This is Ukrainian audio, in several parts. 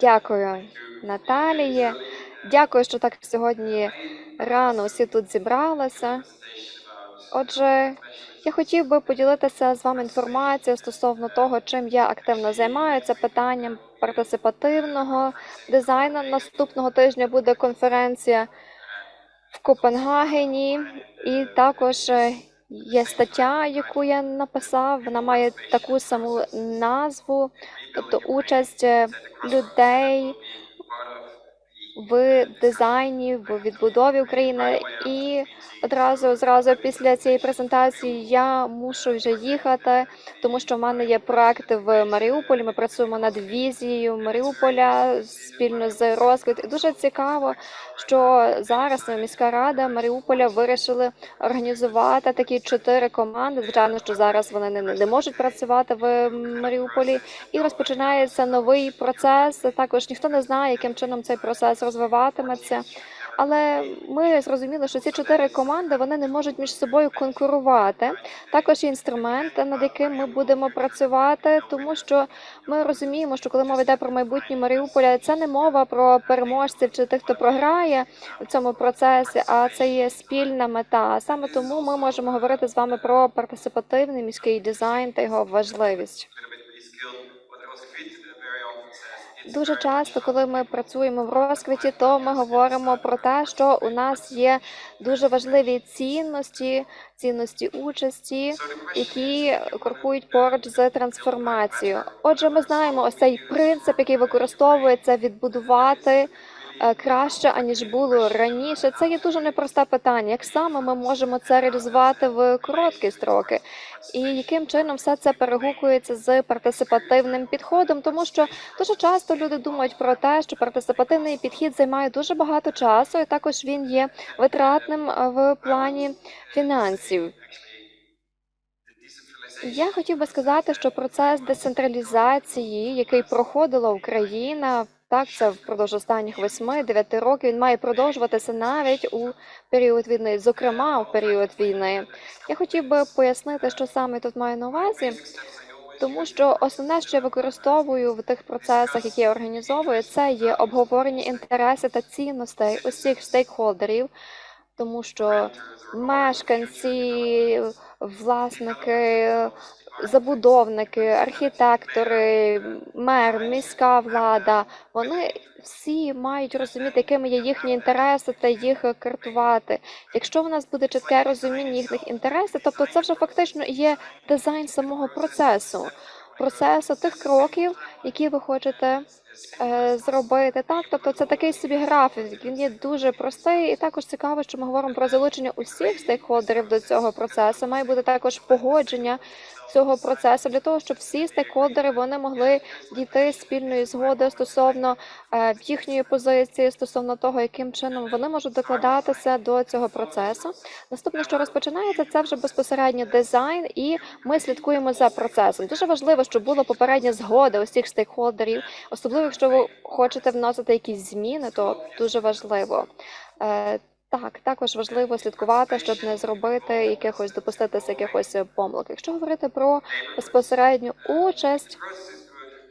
Дякую, Наталії. Дякую, що так сьогодні рано всі тут зібралися. Отже, я хотів би поділитися з вами інформацією стосовно того, чим я активно займаюся питанням партисипативного дизайну. Наступного тижня буде конференція в Копенгагені, і також е, є стаття, яку я написав. Вона має таку саму назву, тобто участь е, людей в дизайні, в відбудові України. І одразу зразу після цієї презентації я мушу вже їхати, тому що в мене є проекти в Маріуполі. Ми працюємо над візією Маріуполя спільно з розквіт. І дуже цікаво, що зараз міська рада Маріуполя вирішили організувати такі чотири команди. Звичайно, що зараз вони не, не можуть працювати в Маріуполі, і розпочинається новий процес. Також ніхто не знає, яким чином цей процес розвиватиметься. Але ми зрозуміли, що ці чотири команди вони не можуть між собою конкурувати. Також є інструмент, над яким ми будемо працювати, тому що ми розуміємо, що коли мова йде про майбутнє Маріуполя, це не мова про переможців чи тих, хто програє в цьому процесі, а це є спільна мета. Саме тому ми можемо говорити з вами про партисипативний міський дизайн та його важливість. Дуже часто, коли ми працюємо в розквіті, то ми говоримо про те, що у нас є дуже важливі цінності, цінності участі, які крокують поруч з трансформацією. Отже, ми знаємо ось цей принцип, який використовується відбудувати. Е, Краще аніж було раніше, це є дуже непросте питання. Як саме ми можемо це реалізувати в короткі строки, і яким чином все це перегукується з партисипативним підходом, тому що Дуже часто люди думають про те, що партисипативний підхід займає дуже багато часу, і також він є витратним е, в плані фінансів. Я хотів би сказати, що процес децентралізації, який проходила Україна, так це впродовж останніх 8-9 років, він має продовжуватися навіть у період війни, зокрема у період війни. Я хотів би пояснити, що саме тут маю на увазі. Тому що основне, що я використовую в тих процесах, які я організовую, це є обговорення інтересів та цінностей усіх стейкхолдерів, тому що мешканці, власники, забудовники, архітектори, мер, міська влада, вони всі мають розуміти, якими є їхні інтереси та їх картувати. Якщо в нас буде чітке розуміння їхніх інтересів, тобто це вже фактично є дизайн самого процесу, процесу тих кроків, які ви хочете зробити. Так, тобто це такий собі графік. Він є дуже простий, і також цікаво, що ми говоримо про залучення усіх стейкхолдерів до цього процесу. Має бути також погодження цього процесу для того, щоб всі стейкхолдери вони могли дійти спільної згоди стосовно е, їхньої позиції, стосовно того, яким чином вони можуть докладатися до цього процесу. Наступне, що розпочинається, це вже безпосередньо дизайн, і ми слідкуємо за процесом. Дуже важливо, щоб була попередня згода усіх стейкхолдерів, особливо якщо ви хочете вносити якісь зміни, то дуже важливо. Так, також важливо слідкувати, щоб не зробити якихось допуститися якихось помилок. Якщо говорити про безпосередню участь,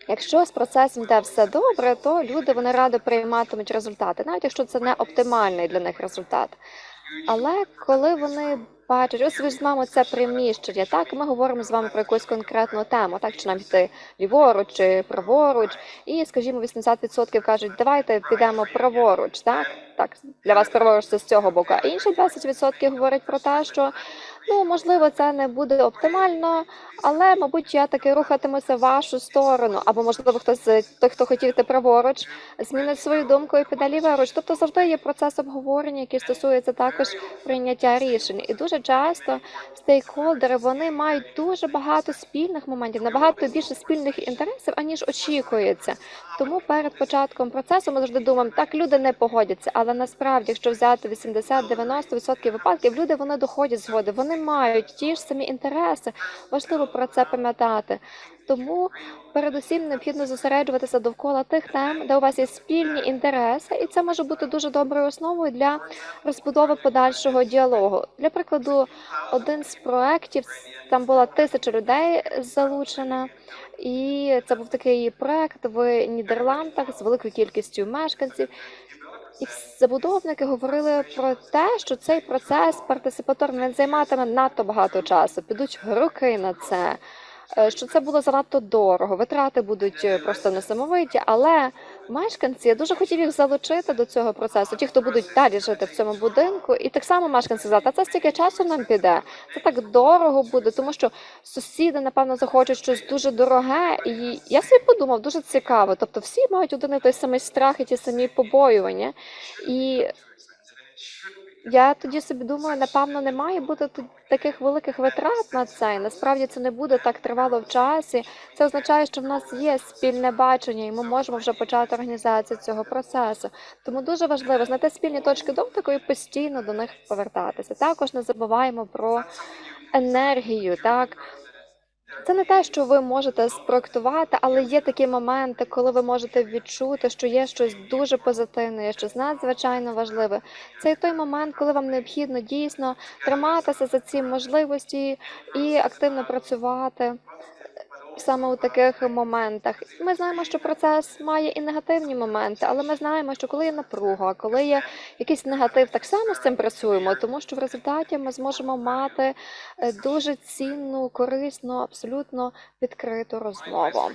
якщо з процесом йде все добре, то люди вони радо прийматимуть результати, навіть якщо це не оптимальний для них результат. Але коли вони бачать, ось візьмемо це приміщення, так ми говоримо з вами про якусь конкретну тему, так чи нам йти ліворуч чи праворуч, і скажімо, 80% кажуть, давайте підемо праворуч, так так для вас праворуч з цього боку. А інші 20% говорять про те, що ну можливо це не буде оптимально, але мабуть я таки рухатимуся в вашу сторону, або можливо хтось з тих, хто хотів йти праворуч, змінить свою думку і піде ліворуч. Тобто завжди є процес обговорення, який стосується також прийняття рішень. І дуже часто стейкхолдери вони мають дуже багато спільних моментів, набагато більше спільних інтересів, аніж очікується. Тому перед початком процесу ми завжди думаємо, так люди не погодяться, але насправді, якщо взяти 80-90% випадків, люди вони доходять згоди, вони мають ті ж самі інтереси. Важливо про це пам'ятати. Тому передусім необхідно зосереджуватися довкола тих тем, де у вас є спільні інтереси, і це може бути дуже доброю основою для розбудови подальшого діалогу. Для прикладу, один з проєктів там була тисяча людей залучена, і це був такий проект в Нідерландах з великою кількістю мешканців. І забудовники говорили про те, що цей процес партисипаторний не займатиме надто багато часу, підуть роки на це. Е, Що це було занадто дорого, витрати будуть е, просто несамовиті, але мешканці я дуже хотів їх залучити до цього процесу. Ті, хто будуть далі жити в цьому будинку, і так само мешканці сказали, та це стільки часу нам піде, це так дорого буде, тому що сусіди, напевно, захочуть щось дуже дороге. І я собі подумав, дуже цікаво. Тобто, всі мають один і той самий страх і ті самі побоювання. І я тоді собі думаю, напевно, не має бути тут таких великих витрат на це. Насправді це не буде так тривало в часі. Це означає, що в нас є спільне бачення, і ми можемо вже почати організацію цього процесу. Тому дуже важливо знайти спільні точки дотику і постійно до них повертатися. Також не забуваємо про енергію. Так це не те, що ви можете спроектувати, але є такі моменти, коли ви можете відчути, що є щось дуже позитивне, щось надзвичайно важливе. Це той момент, коли вам необхідно дійсно триматися за ці можливості і активно працювати саме у таких моментах. Ми знаємо, що процес має і негативні моменти, але ми знаємо, що коли є напруга, коли є якийсь негатив, так само з цим працюємо, тому що в результаті ми зможемо мати е, дуже цінну, корисну, абсолютно відкриту розмову.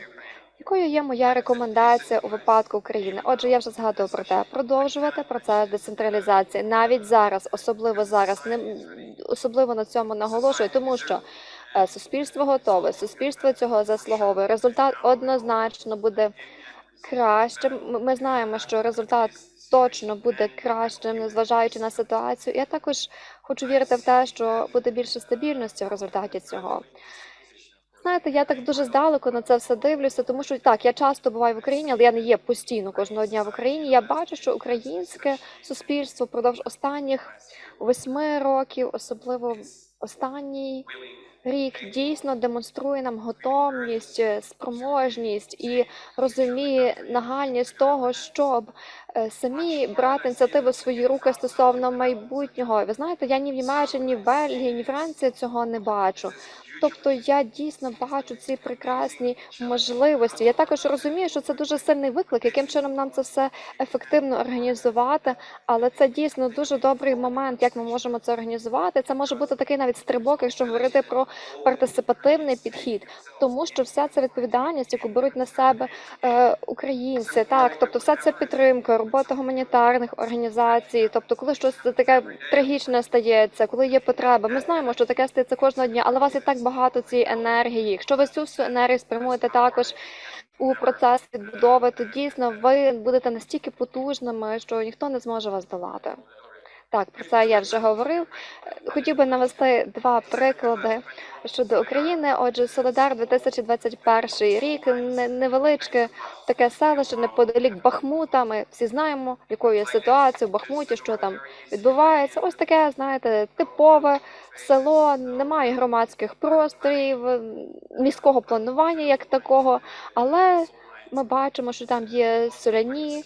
Якою є моя рекомендація у випадку України? Отже, я вже згадувала про те, продовжувати процес децентралізації навіть зараз, особливо зараз, не особливо на цьому наголошую, тому що суспільство готове, суспільство цього заслуговує. Результат однозначно буде кращим. Ми- Ми знаємо, що результат точно буде кращим, незважаючи на ситуацію. Я також хочу вірити в те, що буде більше стабільності в результаті цього. Знаєте, я так дуже здалеку на це все дивлюся, тому що так, я часто буваю в Україні, але я не є постійно кожного дня в Україні. Я бачу, що українське суспільство впродовж останніх восьми років, особливо останній рік, дійсно демонструє нам готовність, е, спроможність і розуміє нагальність того, щоб е, самі брати ініціативу в свої руки стосовно майбутнього. Ви знаєте, я ні в Німеччині, ні в Бельгії, ні в Франції цього не бачу. Тобто я дійсно бачу ці прекрасні можливості. Я також розумію, що це дуже сильний виклик, яким чином нам це все ефективно організувати. Але це дійсно дуже добрий момент, як ми можемо це організувати. Це може бути такий навіть стрибок, якщо говорити про партисипативний підхід, тому що вся ця відповідальність, яку беруть на себе е, українці, так тобто вся ця підтримка, робота гуманітарних організацій, тобто, коли щось таке трагічне стається, коли є потреба, ми знаємо, що таке стається кожного дня, але вас є так багато цієї енергії. Якщо ви цю всю енергію спрямуєте також у процес відбудови, то дійсно ви будете настільки потужними, що ніхто не зможе вас долати. Так, про це я вже говорив. Хотів би навести два приклади щодо України. Отже, Солодар 2021 рік не- невеличке таке селище неподалік Бахмута. Ми всі знаємо, якою є ситуація в Бахмуті, що там відбувається. Ось таке, знаєте, типове село, немає громадських просторів, міського планування як такого, але ми бачимо, що там є соляні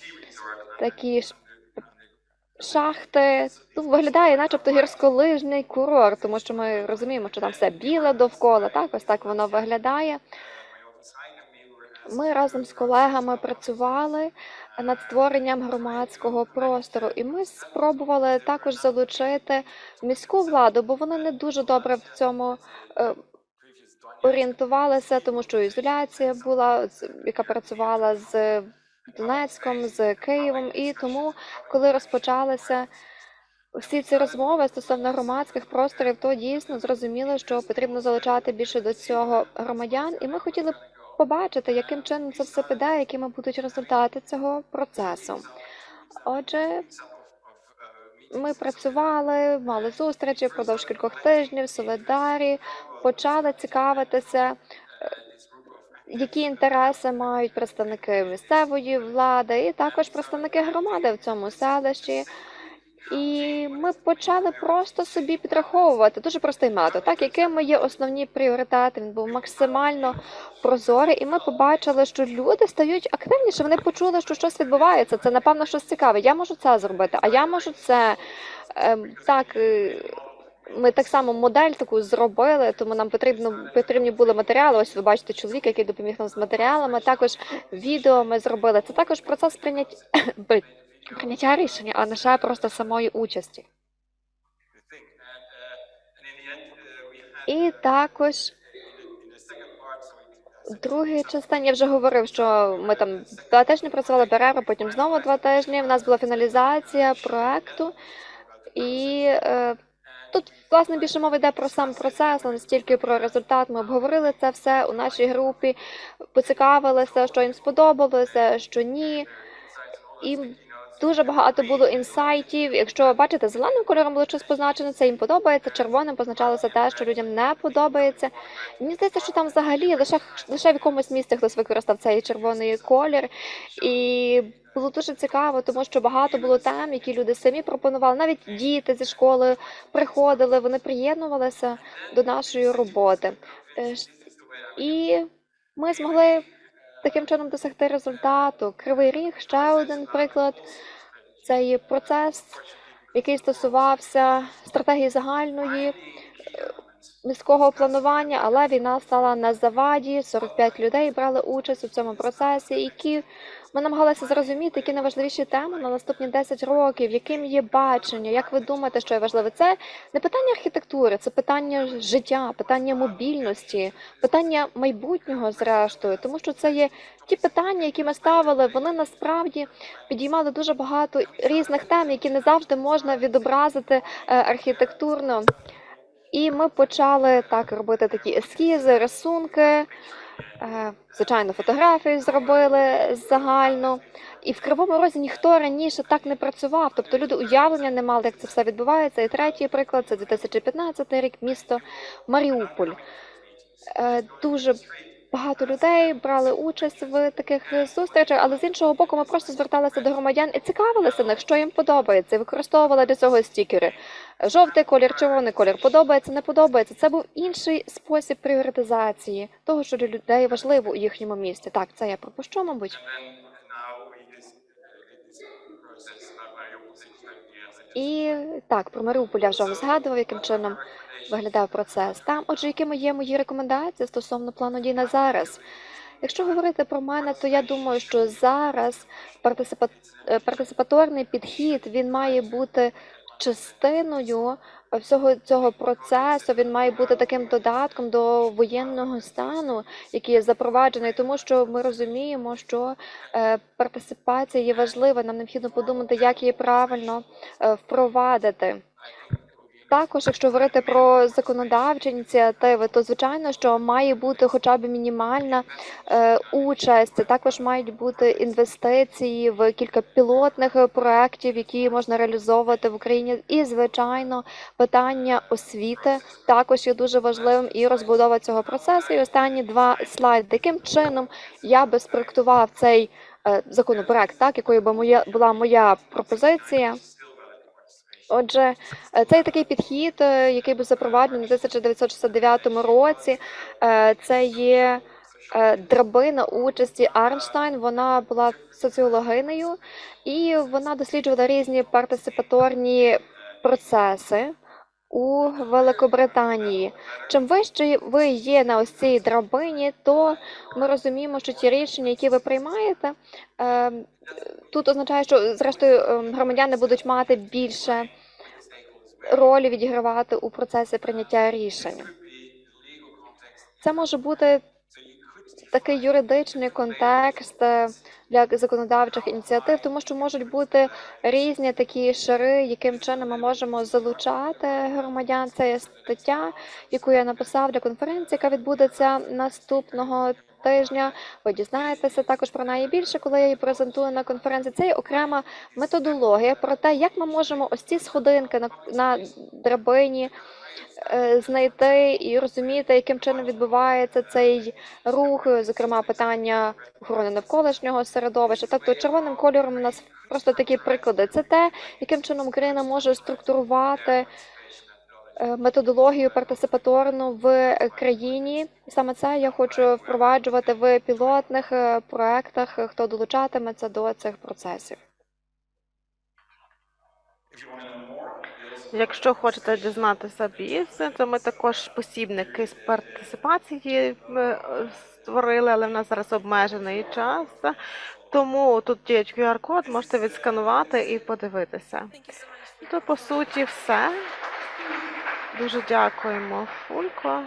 такі ж шахти. Ну, виглядає, начебто гірськолижний курорт, тому що ми розуміємо, що там все біле довкола. Так, ось так воно виглядає. Ми разом з колегами працювали над створенням громадського простору, і ми спробували також залучити міську владу, бо вони не дуже добре в цьому е, орієнтувалися, тому що ізоляція була, яка працювала з Донецьком, з Києвом, і тому, коли розпочалися всі ці розмови стосовно громадських просторів, то дійсно зрозуміло, що потрібно залучати більше до цього громадян, і ми хотіли побачити, яким чином це все піде, якими будуть результати цього процесу. Отже, ми працювали, мали зустрічі впродовж кількох тижнів, Солидарі, почали цікавитися, які інтереси мають представники місцевої влади і також представники громади в цьому селищі. І ми почали просто собі підраховувати дуже простий метод, так якими є основні пріоритети. Він був максимально прозорий, і ми побачили, що люди стають активніше. Вони почули, що щось відбувається. Це напевно щось цікаве. Я можу це зробити, а я можу це Ем, так. Ми так само модель таку зробили, тому нам потрібно потрібні були матеріали. Ось ви бачите чоловіка, який допоміг нам з матеріалами. Також відео ми зробили. Це також процес прийняття прийняття рішення, а не ще просто самої участі. І також другій частині я вже говорив, що ми там два тижні працювали перерва, потім знову два тижні. У нас була фіналізація проекту, і е, тут власне більше мова йде про сам процес, а не стільки про результат. Ми обговорили це все у нашій групі, поцікавилися, що їм сподобалося, що ні. І дуже багато було інсайтів. Якщо бачите, зеленим кольором було щось позначено, це їм подобається, червоним позначалося те, що людям не подобається. Мені здається, що там взагалі лише лише в якомусь місці хтось використав цей червоний колір. І було дуже цікаво, тому що багато було тем, які люди самі пропонували. Навіть діти зі школи приходили, вони приєднувалися до нашої роботи. Е, І ми змогли таким чином досягти результату. Кривий ріг ще один приклад. Це є процес, який стосувався стратегії загальної е, міського планування, але війна стала на заваді. 45 людей брали участь у цьому процесі, які ми намагалися зрозуміти, які найважливіші теми на наступні 10 років, яким є бачення, як ви думаєте, що є важливе? Це не питання архітектури, це питання життя, питання мобільності, питання майбутнього, зрештою, тому що це є ті питання, які ми ставили, вони насправді підіймали дуже багато різних тем, які не завжди можна відобразити е, архітектурно. І ми почали так робити такі ескізи, рисунки. Е, Звичайно, фотографії зробили загально. І в Кривому Розі ніхто раніше так не працював. Тобто люди уявлення не мали, як це все відбувається. І третій приклад це 2015 рік, місто Маріуполь. Е, Дуже багато людей брали участь в таких зустрічах, але з іншого боку, ми просто зверталися до громадян і цікавилися них, що їм подобається, використовували для цього стікери. Жовтий колір, червоний колір подобається, не подобається. Це був інший спосіб пріоритизації того, що для людей важливо у їхньому місті. Так, це я пропущу, мабуть. І так, про Маріуполь я вже вам згадував, яким чином виглядав процес там. Отже, якими є мої рекомендації стосовно плану дій на зараз? Якщо говорити про мене, то я думаю, що зараз е, партисипаторний підхід він має бути частиною всього цього процесу. Він має бути таким додатком до воєнного стану, який запроваджений, тому що ми розуміємо, що е, партисипація є важлива. Нам необхідно подумати, як її правильно е, впровадити. Також, якщо говорити про законодавчі ініціативи, то звичайно, що має бути хоча б мінімальна е, участь. Також мають бути інвестиції в кілька пілотних проєктів, які можна реалізовувати в Україні. І, звичайно, питання освіти також є дуже важливим і розбудова цього процесу. І останні два слайди. Яким чином я би спроектував цей е, законопроект, так якою би моя була моя пропозиція. Отже, е, цей такий підхід, е, який був запроваджений у 1969 році, е, це є драбина участі Арнштайн. Вона була соціологинею, і вона досліджувала різні партисипаторні процеси у Великобританії. Чим вище ви є на ось цій драбині, то ми розуміємо, що ті рішення, які ви приймаєте, е, тут означає, що зрештою е, громадяни будуть мати більше ролі відігравати у процесі прийняття рішень. Це може бути такий юридичний контекст е, для законодавчих ініціатив, тому що можуть бути різні такі шари, яким чином ми можемо залучати громадян. Це є стаття, яку я написав для конференції, яка відбудеться наступного тижня. Ви дізнаєтеся також про неї більше, коли я її презентую на конференції. Це є окрема методологія про те, як ми можемо ось ці сходинки на, на драбині знайти і розуміти, яким чином відбувається цей рух, е, зокрема питання охорони навколишнього середовища. Тобто червоним кольором у нас просто такі приклади. Це те, яким чином Україна може структурувати е, методологію партисипаторну в країні. Саме це я хочу впроваджувати в пілотних е, проектах, е, хто долучатиметься до цих процесів. Якщо хочете дізнатися більше, то ми також посібники з партисипації е, створили, але в нас зараз обмежений час. Тому тут є QR-код, можете відсканувати і подивитися. То по суті все. Дуже дякуємо, Фулько,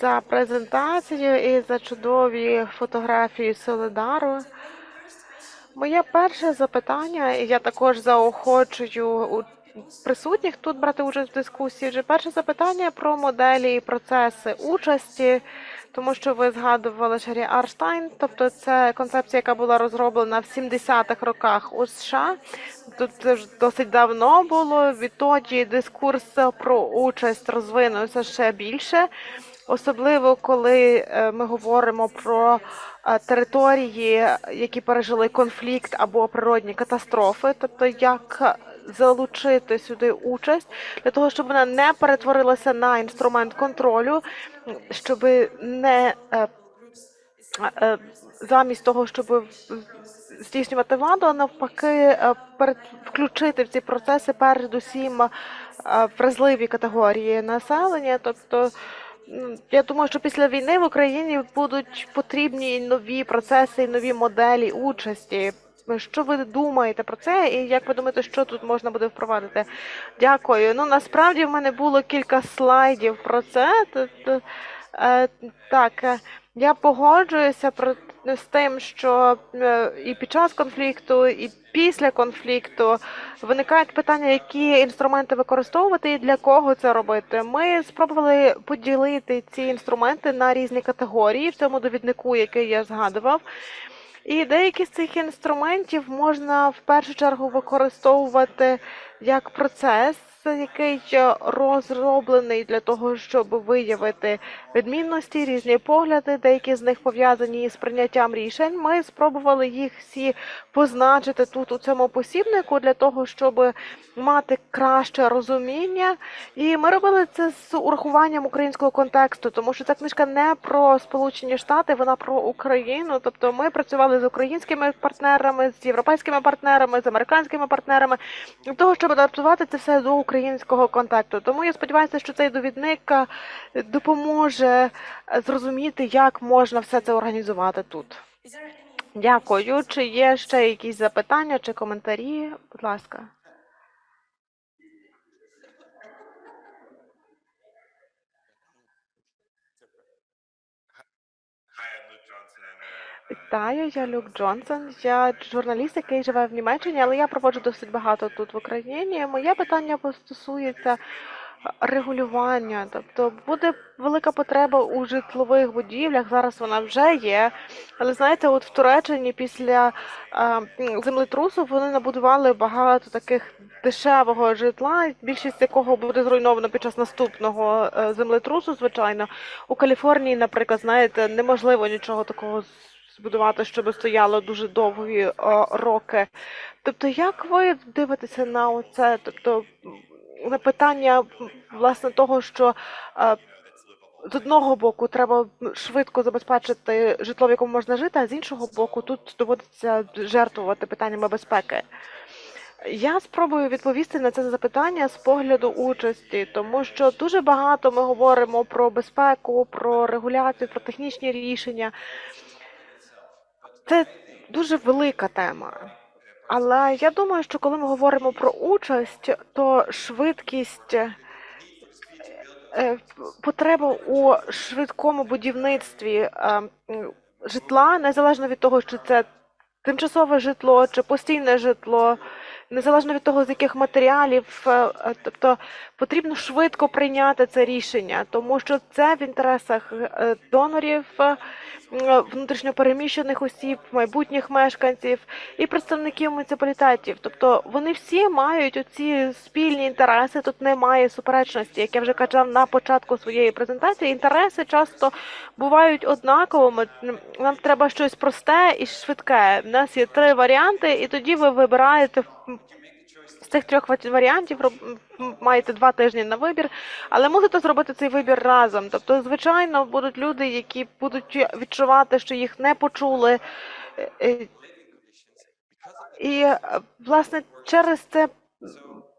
за презентацію і за чудові фотографії Солидару. Моє перше запитання, і я також заохочую присутніх тут брати участь в дискусії. Вже перше запитання про моделі і процеси участі, тому що ви згадували Шері Арштайн, тобто це концепція, яка була розроблена в 70-х роках у США. Тут вже досить давно було. Відтоді дискурс про участь розвинувся ще більше. Особливо коли е, ми говоримо про е, території, які пережили конфлікт або природні катастрофи, тобто як залучити сюди участь для того, щоб вона не перетворилася на інструмент контролю, щоб не е, е, замість того, щоб здійснювати владу, а навпаки, е, включити в ці процеси передусім е, вразливі категорії населення, тобто. Я думаю, що після війни в Україні будуть потрібні нові процеси, нові моделі участі. Що ви думаєте про це, і як ви думаєте, що тут можна буде впровадити? Дякую. Ну насправді в мене було кілька слайдів про це. Е, так, е, я погоджуюся про з тим, що е, і під час конфлікту, і після конфлікту виникають питання, які інструменти використовувати і для кого це робити. Ми спробували поділити ці інструменти на різні категорії в цьому довіднику, який я згадував. І деякі з цих інструментів можна в першу чергу використовувати як процес, який е, розроблений для того, щоб виявити відмінності, різні погляди, деякі з них пов'язані з прийняттям рішень. Ми спробували їх всі позначити тут у цьому посібнику для того, щоб мати краще розуміння. І ми робили це з урахуванням українського контексту, тому що ця книжка не про Сполучені Штати, вона про Україну. Тобто ми працювали з українськими партнерами, з європейськими партнерами, з американськими партнерами для того, щоб адаптувати це все до українського контакту. Тому я сподіваюся, що цей довідник е, допоможе е, зрозуміти, як можна все це організувати тут. Дякую. Чи є ще якісь запитання чи коментарі? Будь ласка. Вітаю, я Люк Джонсон. Я журналіст, який живе в Німеччині, але я проводжу досить багато тут в Україні. Моє питання стосується регулювання. Тобто буде велика потреба у житлових будівлях. Зараз вона вже є. Але знаєте, от в Туреччині після а, землетрусу вони набудували багато таких дешевого житла, більшість якого буде зруйновано під час наступного е, землетрусу, звичайно. У Каліфорнії, наприклад, знаєте, неможливо нічого такого збудувати, щоб стояло дуже довгі о, роки. Тобто, як ви дивитеся на оце? Тобто на питання власне того, що е, з одного боку треба швидко забезпечити житло, в якому можна жити, а з іншого боку, тут доводиться жертвувати питаннями безпеки. Я спробую відповісти на це запитання з погляду участі, тому що дуже багато ми говоримо про безпеку, про регуляцію, про технічні рішення. Це дуже велика тема. Але я думаю, що коли ми говоримо про участь, то швидкість, е, потреба у швидкому будівництві е, житла, незалежно від того, чи це тимчасове житло чи постійне житло, незалежно від того, з яких матеріалів, е, е, тобто потрібно швидко прийняти це рішення, тому що це в інтересах е, донорів, внутрішньопереміщених осіб, майбутніх мешканців і представників муніципалітетів. Тобто вони всі мають оці спільні інтереси. Тут немає суперечності, як я вже казав на початку своєї презентації. Інтереси часто бувають однаковими. Нам треба щось просте і швидке. У нас є три варіанти, і тоді ви вибираєте м, з цих трьох варіантів маєте два тижні на вибір, але мусите зробити цей вибір разом. Тобто, звичайно, будуть люди, які будуть відчувати, що їх не почули. е, е, І, е, власне, через це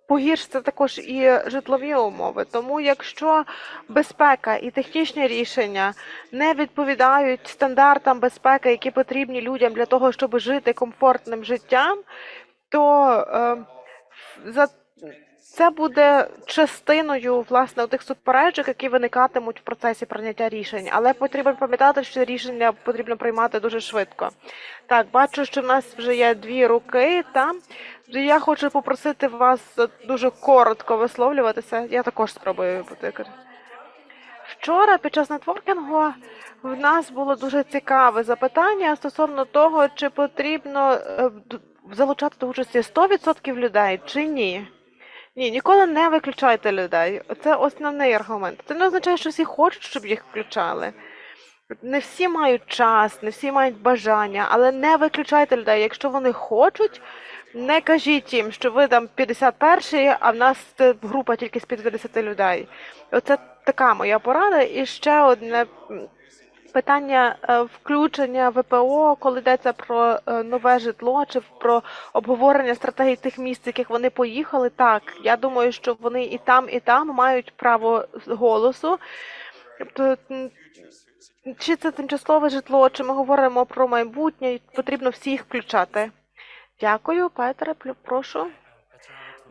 погіршиться також і житлові умови. Тому, якщо безпека і технічні рішення не відповідають стандартам безпеки, які потрібні людям для того, щоб жити комфортним життям, то е, за це буде частиною власне тих суперечок, які виникатимуть в процесі прийняття рішень. Але потрібно пам'ятати, що рішення потрібно приймати дуже швидко. Так, бачу, що в нас вже є дві руки. Та я хочу попросити вас дуже коротко висловлюватися. Я також спробую бути. Вчора під час нетворкінгу в нас було дуже цікаве запитання стосовно того, чи потрібно е, залучати до участі 100% людей чи ні. Ні, ніколи не виключайте людей. Це основний аргумент. Це не означає, що всі хочуть, щоб їх включали. Не всі мають час, не всі мають бажання, але не виключайте людей. Якщо вони хочуть, не кажіть їм, що ви там 51-й, а в нас група тільки з 50 людей. Оце така моя порада. І ще одне питання е, включення ВПО, коли йдеться про е, нове житло чи про обговорення стратегій тих місць, яких вони поїхали. Так, я думаю, що вони і там, і там мають право голосу. Тобто, чи це тимчасове житло, чи ми говоримо про майбутнє, потрібно всіх включати. Дякую, Петре, прошу.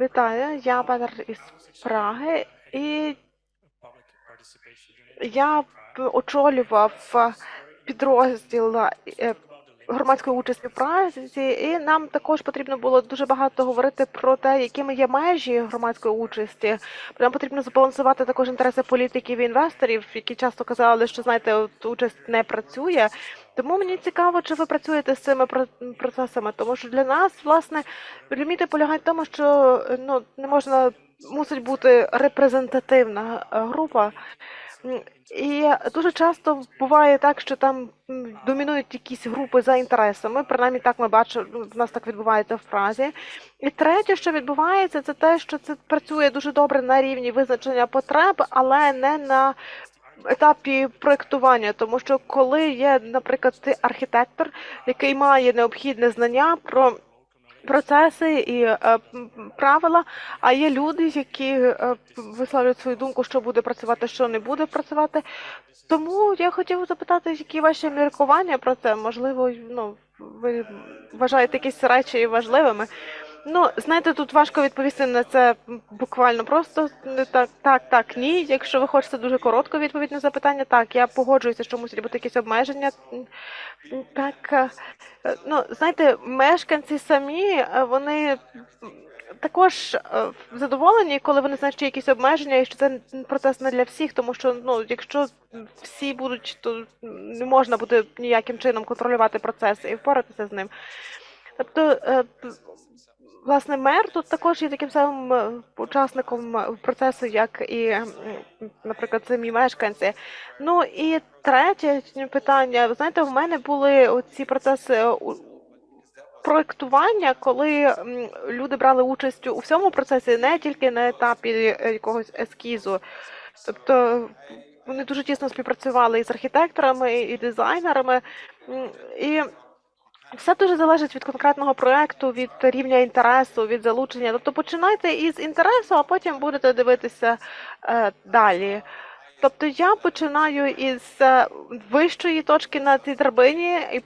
Вітаю, я Петр із Праги, і я очолював е, підрозділ е, громадської участі в Празі, і нам також потрібно було дуже багато говорити про те, якими є межі громадської участі. Нам потрібно збалансувати також інтереси політиків і інвесторів, які часто казали, що знаєте, от участь не працює. Тому мені цікаво, чи ви працюєте з цими про- процесами, тому що для нас, власне, ліміти полягають в тому, що ну не можна мусить бути репрезентативна е, група. І дуже часто буває так, що там домінують якісь групи за інтересами. Принаймні так ми бачимо, ну, в нас так відбувається в Празі. І третє, що відбувається, це те, що це працює дуже добре на рівні визначення потреб, але не на етапі проєктування. Тому що коли є, наприклад, ти архітектор, який має необхідне знання про процеси і е, правила, а є люди, які е, висловлюють свою думку, що буде працювати, що не буде працювати. Тому я хотів запитати, які ваші міркування про це? Можливо, ну ви вважаєте якісь речі важливими. Ну, знаєте, тут важко відповісти на це буквально просто так, так, так, ні. Якщо ви хочете дуже коротко відповідь на запитання, так, я погоджуюся, що мусять бути якісь обмеження. Так, е, ну, знаєте, мешканці самі, е, вони також е, задоволені, коли вони знають, що є якісь обмеження, і що це процес не для всіх, тому що ну, якщо всі будуть, то не можна буде ніяким чином контролювати процес і впоратися з ним. Тобто, власне, мер тут також є таким самим е, учасником е, процесу, як і, наприклад, самі мешканці. Ну і третє питання. Ви знаєте, в мене були оці процеси е, проектування, коли люди брали участь у всьому процесі, не тільки на етапі якогось ескізу. Тобто вони дуже тісно співпрацювали і з архітекторами, і дизайнерами. І все дуже залежить від конкретного проекту, від рівня інтересу, від залучення. Тобто починайте із інтересу, а потім будете дивитися е, далі. Тобто я починаю із е, вищої точки на цій драбині,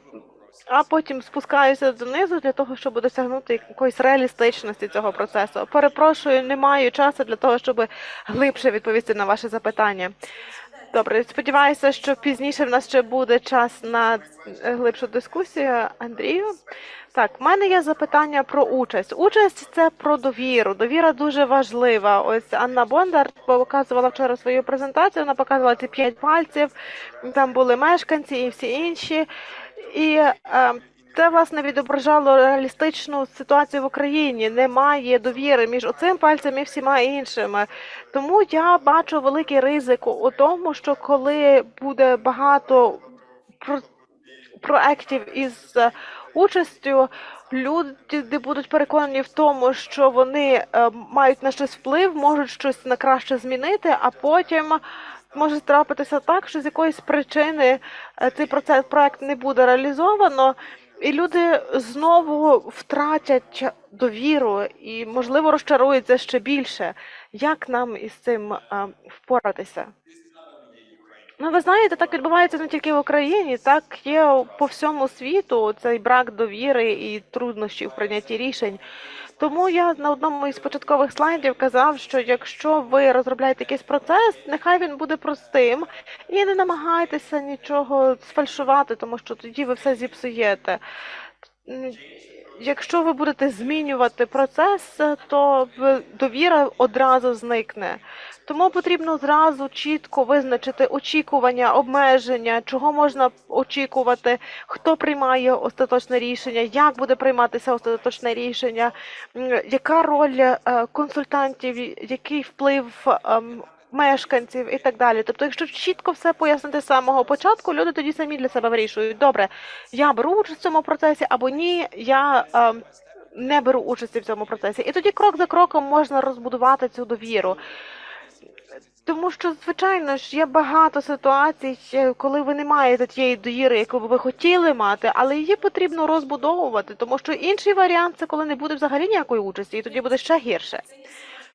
а потім спускаюся донизу для того, щоб досягнути якоїсь реалістичності цього процесу. Перепрошую, не маю часу для того, щоб глибше відповісти на ваше запитання. Добре, сподіваюся, що пізніше в нас ще буде час на е, глибшу дискусію. Андрію. Так, в мене є запитання про участь. Участь це про довіру. Довіра дуже важлива. Ось Анна Бондар показувала вчора свою презентацію. Вона показувала ці п'ять пальців. Там були мешканці і всі інші. І е, це власне відображало реалістичну ситуацію в Україні. Немає довіри між оцим пальцем і всіма іншими. Тому я бачу великий ризик у тому, що коли буде багато про- проєктів із е, участю, люди будуть переконані в тому, що вони е, мають на щось вплив, можуть щось на краще змінити, а потім. Може трапитися так, що з якоїсь причини е, цей процес проект не буде реалізовано, і люди знову втратять довіру і, можливо, розчаруються ще більше. Як нам із цим е, впоратися? Ну, ви знаєте, так відбувається не тільки в Україні, так є по всьому світу цей брак довіри і труднощі в прийнятті рішень. Тому я на одному із початкових слайдів казав, що якщо ви розробляєте якийсь процес, нехай він буде простим і не намагайтеся нічого сфальшувати, тому що тоді ви все зіпсуєте. Якщо ви будете змінювати процес, то довіра одразу зникне. Тому потрібно зразу чітко визначити очікування, обмеження, чого можна очікувати, хто приймає остаточне рішення, як буде прийматися остаточне рішення, яка роль е, консультантів, який вплив ем, мешканців і так далі. Тобто, якщо чітко все пояснити з самого початку, люди тоді самі для себе вирішують, добре, я беру участь в цьому процесі або ні, я ем, не беру участі в цьому процесі. І тоді крок за кроком можна розбудувати цю довіру. Тому що, звичайно ж, є багато ситуацій, е, коли ви не маєте тієї довіри, яку ви хотіли мати, але її потрібно розбудовувати, тому що інший варіант це коли не буде взагалі ніякої участі, і тоді буде ще гірше.